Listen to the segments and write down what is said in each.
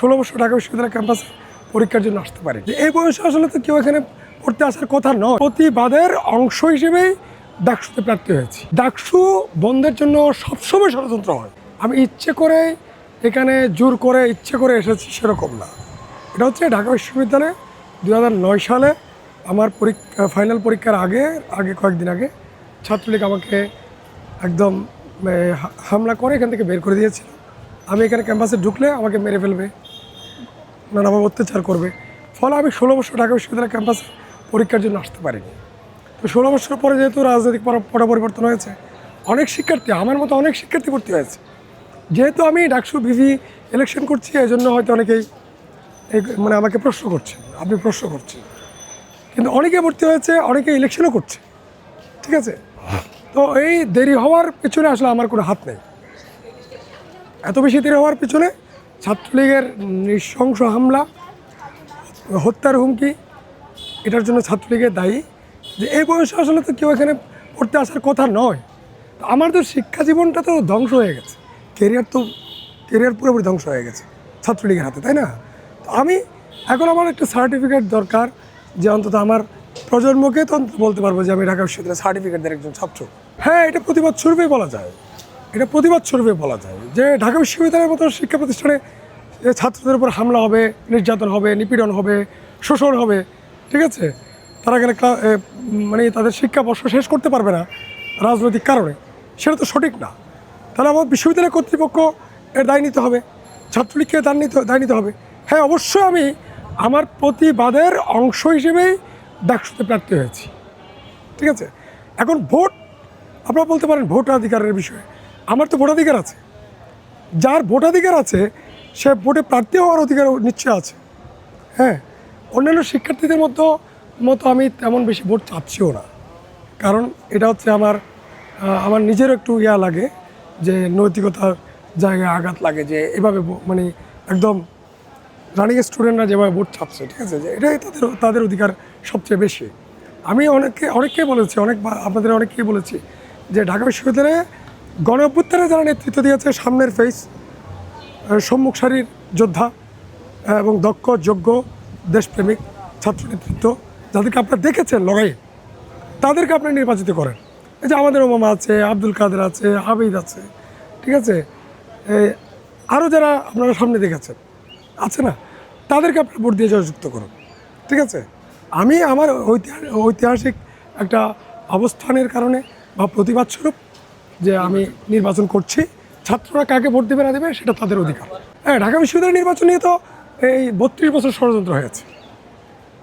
ষোলো বছর ঢাকা বিশ্ববিদ্যালয় ক্যাম্পাসে পরীক্ষার জন্য আসতে পারি। এই বয়সে আসলে তো কেউ এখানে পড়তে আসার কথা নয়। প্রতিবাদের অংশ হিসেবেই ডাকসুতে প্রার্থী হয়েছি। ডাকসু বন্ধের জন্য সবসময় ষড়যন্ত্র হয়। আমি ইচ্ছে করে এখানে জোর করে ইচ্ছে করে এসেছি সেরকম না। এটা হচ্ছে ঢাকা বিশ্ববিদ্যালয়ে দু সালে আমার পরীক্ষা, ফাইনাল পরীক্ষার আগে আগে কয়েকদিন আগে ছাত্রলীগ আমাকে একদম হামলা করে এখান থেকে বের করে দিয়েছিল। আমি এখানে ক্যাম্পাসে ঢুকলে আমাকে মেরে ফেলবে। নানাভাবে অত্যাচার করবে। ফলে আমি ষোলো বছর ঢাকা বিশ্ববিদ্যালয় ক্যাম্পাসে পরীক্ষার জন্য আসতে পারিনি। তো ষোলো বছর পরে যেহেতু রাজনৈতিক পট পরিবর্তন হয়েছে, অনেক শিক্ষার্থী, আমার মতো অনেক শিক্ষার্থী ভর্তি হয়েছে। যেহেতু আমি ডাকসু বিভি ইলেকশন করছি এই জন্য হয়তো অনেকেই মানে আমাকে প্রশ্ন করছেন আপনি প্রশ্ন করছেন। কিন্তু অনেকে ভর্তি হয়েছে, অনেকে ইলেকশনও করছে। ঠিক আছে? তো এই দেরি হওয়ার পেছনে আসলে আমার কোনো হাত নেই। এত বেশি দেরি হওয়ার পিছনে ছাত্রলীগের নৃশংস হামলা, হত্যার হুমকি, এটার জন্য ছাত্রলীগের দায়ী। যে এই বয়সে আসলে তো কেউ এখানে পড়তে আসার কথা নয়। তো আমার তো শিক্ষা জীবনটা তো ধ্বংস হয়ে গেছে। কেরিয়ার তো কেরিয়ার পুরোপুরি ধ্বংস হয়ে গেছে ছাত্রলীগের হাতে, তাই না? তো আমি এখন আমার একটা সার্টিফিকেট দরকার যে অন্তত আমার প্রজন্মকে তো বলতে পারব যে আমি ঢাকা বিশ্ববিদ্যালয়ের সার্টিফিকেটের একজন ছাত্র। হ্যাঁ এটা প্রতিবাদ স্বরূপে বলা যায়। এটা প্রতিবাদ স্বরূপে বলা যায় যে ঢাকা বিশ্ববিদ্যালয়ের মতো শিক্ষা প্রতিষ্ঠানে ছাত্রদের উপর হামলা হবে, নির্যাতন হবে, নিপীড়ন হবে, শোষণ হবে, ঠিক আছে? তারা এখানে মানে তাদের শিক্ষা বর্ষ শেষ করতে পারবে না রাজনৈতিক কারণে। সেটা তো সঠিক না। তাহলে আমার বিশ্ববিদ্যালয় কর্তৃপক্ষ এর দায় নিতে হবে, ছাত্রলীগকে দায় নিতে দায় নিতে হবে। হ্যাঁ অবশ্যই আমি আমার প্রতিবাদের অংশ হিসেবেই ডাকসুতে প্রার্থী হয়েছি, ঠিক আছে? এখন ভোট, আপনারা বলতে পারেন ভোটাধিকারের বিষয়ে। আমার তো ভোটাধিকার আছে। যার ভোটাধিকার আছে, সে ভোটে প্রার্থী হওয়ার অধিকার নিশ্চয় আছে। হ্যাঁ অন্যান্য শিক্ষার্থীদের মতো মতো আমি তেমন বেশি ভোট চাচ্ছিও না। কারণ এটা হচ্ছে আমার আমার নিজের একটু ইয়া লাগে যে নৈতিকতার জায়গায় আঘাত লাগে যে এভাবে মানে একদম রানিং স্টুডেন্টরা যেভাবে ভোট চাচ্ছে, ঠিক আছে? যে এটাই তাদের তাদের অধিকার সবচেয়ে বেশি। আমি অনেককে, অনেককেই বলেছি অনেক আপনাদের অনেককেই বলেছি যে ঢাকা বিশ্ববিদ্যালয়ে গণ অভ্যুত্থানে যারা নেতৃত্ব দিয়েছে, সামনের ফেস সম্মুখ সারির যোদ্ধা এবং দক্ষ, যোগ্য, দেশপ্রেমিক, ছাত্র নেতৃত্ব যাদেরকে আপনারা দেখেছেন লড়াইয়ে, তাদেরকে আপনি নির্বাচিত করেন। এই যে আমাদের ওমামা আছে, আব্দুল কাদের আছে, আবিদ আছে, ঠিক আছে? আরও যারা আপনারা সামনে দেখেছেন, আছে না? তাদেরকে আপনারা ভোট দিয়ে যুক্ত করুন, ঠিক আছে? আমি আমার ঐতিহাসিক ঐতিহাসিক একটা অবস্থানের কারণে বা প্রতিবাদ স্বরূপ যে আমি নির্বাচন করছি, ছাত্ররা কাকে ভোট দেবে, না দেবে, সেটা তাদের অধিকার। হ্যাঁ ঢাকা বিশ্ববিদ্যালয় নির্বাচন নিয়ে তো এই বত্রিশ বছর ষড়যন্ত্র হয়েছে।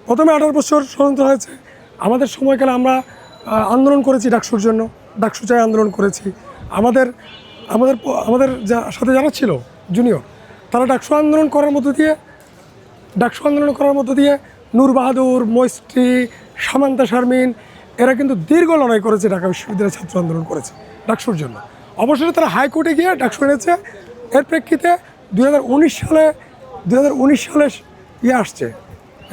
প্রথমে আঠারো বছর ষড়যন্ত্র হয়েছে। আমাদের সময়কালে আমরা আন্দোলন করেছি ডাকসুর জন্য। ডাকসু চাই আন্দোলন করেছি। আমাদের আমাদের আমাদের যা, সাথে যারা ছিল জুনিয়র তারা ডাকসু আন্দোলন করার মধ্য দিয়ে, ডাকসু আন্দোলন করার মধ্য দিয়ে নূর বাহাদুর, মৈত্রী, সামান্তা শারমিন এরা কিন্তু দীর্ঘ লড়াই করেছে, ঢাকা বিশ্ববিদ্যালয়ের ছাত্র আন্দোলন করেছে, ডাকসুর জন্য। অবশেষে তারা হাইকোর্টে গিয়ে ডাকসু এনেছে। এর প্রেক্ষিতে দু হাজার উনিশ সালে দু হাজার উনিশ সালে ইয়ে আসছে,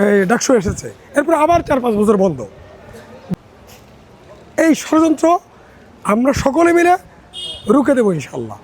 এই ডাকসু এসেছে। এরপর আবার চার পাঁচ বছর বন্ধ। এই ষড়যন্ত্র আমরা সকলে মিলে রুখে দেবো ইনশাল্লাহ